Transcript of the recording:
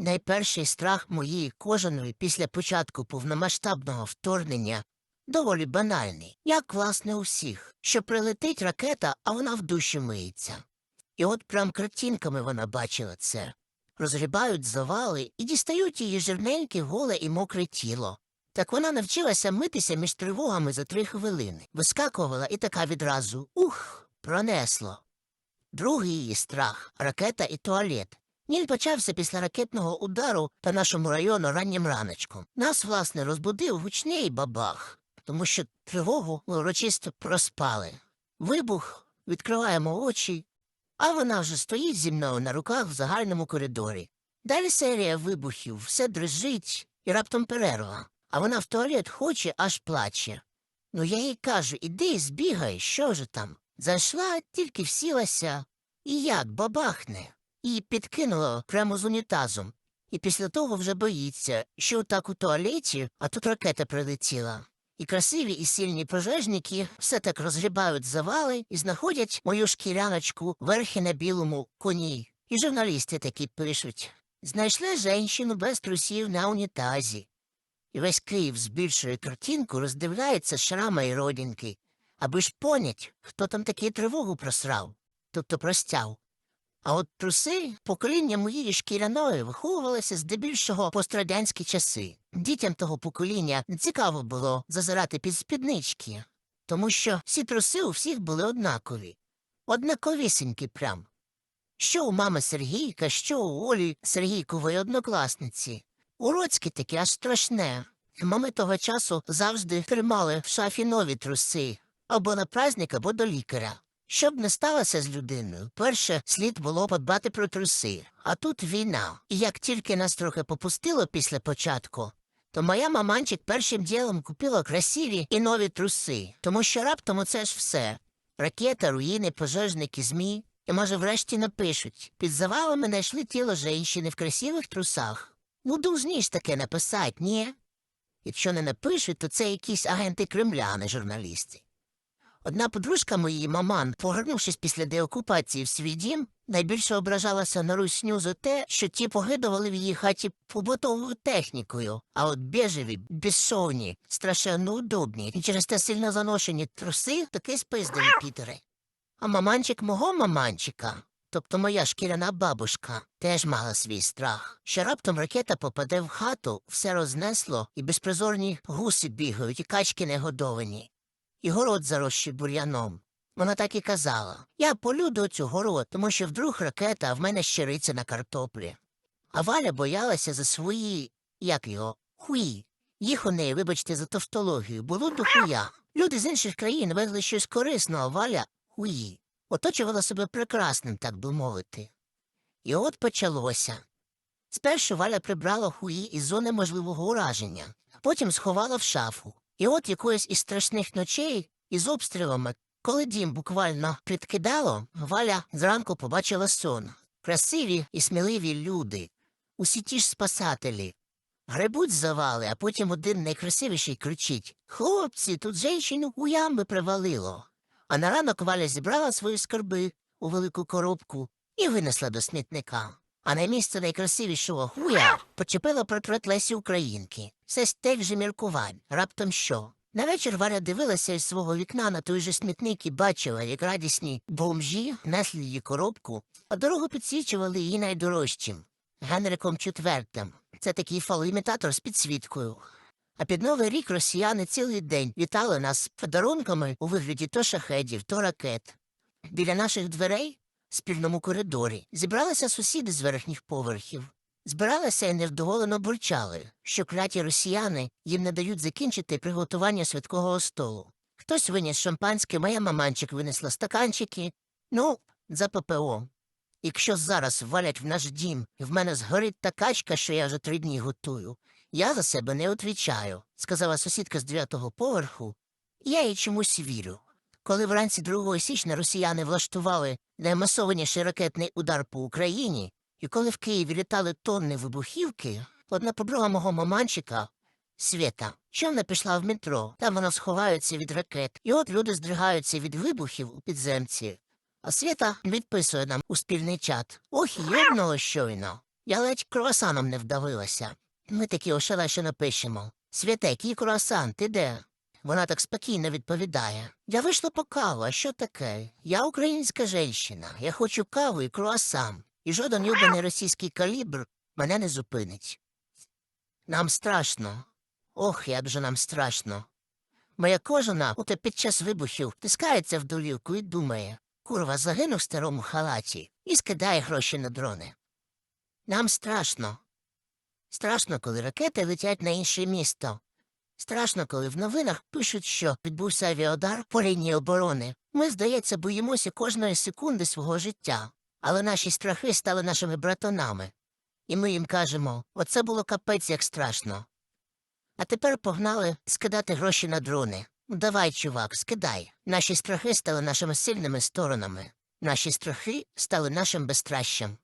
Найперший страх моєї кожаної після початку повномасштабного вторгнення доволі банальний, як власне у всіх, що прилетить ракета, а вона в душі миється. І от прям картинками вона бачила це. Розгрібають завали і дістають її жирненьке, голе і мокре тіло. Так вона навчилася митися між тривогами за три хвилини, вискакувала і така відразу ух, пронесло. Другий її страх ракета і туалет. Він почався після ракетного удару по нашому району раннім раночком. Нас, власне, розбудив гучний бабах, тому що тривогу ми урочисто проспали. Вибух, відкриваємо очі, а вона вже стоїть зі мною на руках в загальному коридорі. Далі серія вибухів, все дрижить і раптом перерва, а вона в туалет хоче, аж плаче. Ну я їй кажу, іди збігай, що же там? Зайшла, тільки всілася, і як бабахне. І підкинула прямо з унітазом. І після того вже боїться, що так у туалеті, а тут ракета прилетіла. І красиві і сильні пожежники все так розгрібають завали і знаходять мою шкіряночку верхи на білому коні. І журналісти такі пишуть. Знайшли женщину без трусів на унітазі. І весь Київ збільшує картинку, роздивляється шрама і родинки, аби ж понять, хто там таки тривогу просрав, тобто простяв. А от труси покоління моєї шкіряної виховувалися здебільшого пострадянські часи. Дітям того покоління цікаво було зазирати під спіднички, тому що всі труси у всіх були однакові, однаковісінькі прям. Що у мами Сергійка, що у Олі Сергійкової однокласниці. Уродське таке аж страшне. Мами того часу завжди тримали в шафі нові труси або на праздник, або до лікаря. Щоб не сталося з людиною, перше слід було подбати про труси. А тут війна. І як тільки нас трохи попустило після початку, то моя маманчик першим ділом купила красиві і нові труси, тому що раптом оце ж все. Ракета, руїни, пожежники, змі. І, може, врешті напишуть. Під завалами знайшли тіло жінки в красивих трусах. Ну, должні таке написать, ні? Якщо не напишуть, то це якісь агенти Кремля, а не журналісти. Одна подружка моєї маман, повернувшись після деокупації в свій дім, найбільше ображалася на русню за те, що ті погидували в її хаті побутовою технікою, а от біжеві, безсовні, страшенно удобні і через те сильно заношені труси таки спиздили Пітери. А маманчик мого маманчика, тобто моя шкіряна бабушка, теж мала свій страх. Що раптом ракета попаде в хату, все рознесло, і безпризорні гуси бігають, і качки негодовані і город зарощий бур'яном. Вона так і казала Я полю до цю город, тому що вдруг ракета, а в мене щириця на картоплі. А Валя боялася за свої, як його, хуї. Їх у неї, вибачте, за тавтологію, було до хуя. Люди з інших країн везли щось корисне, а Валя хуї. Оточувала себе прекрасним, так би мовити. І от почалося. Спершу Валя прибрала хуї із зони можливого ураження, потім сховала в шафу. І от якоїсь із страшних ночей із обстрілами, коли дім буквально підкидало, Валя зранку побачила сон. Красиві і сміливі люди, усі ті ж спасателі. Гребуть завали, а потім один найкрасивіший кричить Хлопці, тут женщину у ямби привалило. А на ранок Валя зібрала свої скарби у велику коробку і винесла до смітника. А на місце найкрасивішого хуя почепила портрет Лесі Українки. Це стель же міркувань. Раптом що? На вечір Валя дивилася із свого вікна на той же смітник і бачила, як радісні бомжі несли її коробку, а дорогу підсвічували її найдорожчим Генриком IV. Це такий фалоімітатор з підсвіткою. А під новий рік росіяни цілий день вітали нас подарунками у вигляді то шахедів, то ракет. Біля наших дверей спільному коридорі зібралися сусіди з верхніх поверхів. Збиралися і невдоволено бурчали, що кляті росіяни їм не дають закінчити приготування святкового столу. Хтось виніс шампанське, моя маманчик винесла стаканчики. Ну, за ППО. Якщо зараз валять в наш дім, і в мене згорить та качка, що я вже три дні готую, я за себе не отвічаю, сказала сусідка з дев'ятого поверху. Я їй чомусь вірю. Коли вранці 2 січня росіяни влаштували наймасованіший ракетний удар по Україні, і коли в Києві літали тонни вибухівки, одна подруга мого маманчика, Свєта, човна пішла в метро, там вона сховається від ракет, і от люди здригаються від вибухів у підземці. А Свєта відписує нам у спільний чат. Ох, йобнуло щойно. Я ледь круасаном не вдавилася. Ми такі ошелешено пишемо. Святе, який круасан, ти де? Вона так спокійно відповідає. Я вийшла по каву, а що таке? Я українська жінщина. Я хочу каву і круасан. І жоден юбаний російський калібр мене не зупинить. Нам страшно. Ох, як же нам страшно. Моя кожана оте під час вибухів тискається в долівку і думає, курва, загину в старому халаті і скидає гроші на дрони. Нам страшно. Страшно, коли ракети летять на інше місто. Страшно, коли в новинах пишуть, що відбувся авіаудар по лінії оборони. Ми, здається, боїмося кожної секунди свого життя, але наші страхи стали нашими братанами. І ми їм кажемо оце було капець як страшно. А тепер погнали скидати гроші на дрони. Давай, чувак, скидай. Наші страхи стали нашими сильними сторонами. Наші страхи стали нашим безстращем.